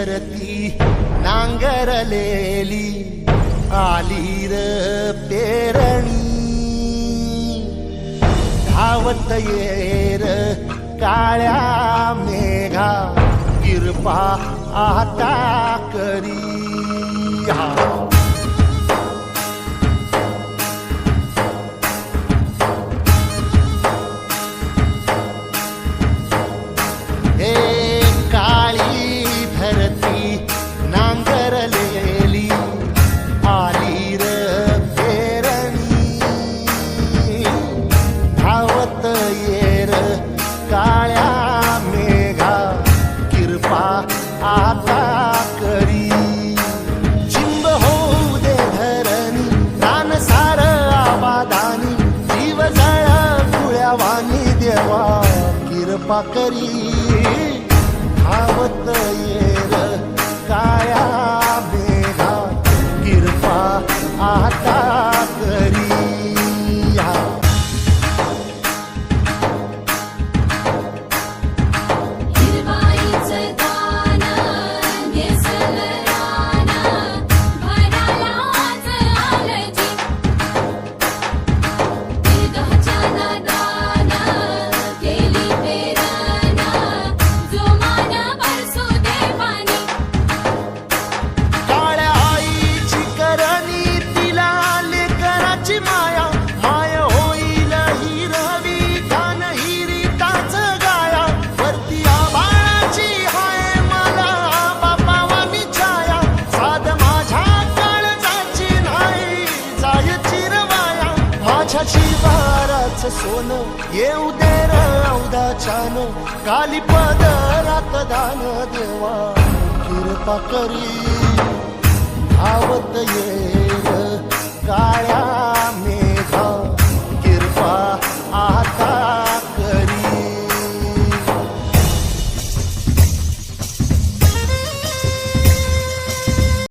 நிகரத்தி நாங்கரலேலி ஆலீர பேரணி. தாவத்தையேற காளா மேகா கிருபா ஆத்தாக்கள். नांगरलेली आली र धावत येर काळ्या मेघा किरपा आता करी. चिंब होऊ दे धरणी दानसार आबादानी जीव जळ कुळ्यावानी देवा किरपा करी. आता माझ्या शिवाराच सोनं येऊ दे राऊदा छान काली पदरात दान देवा. कृपा करी आवत ये.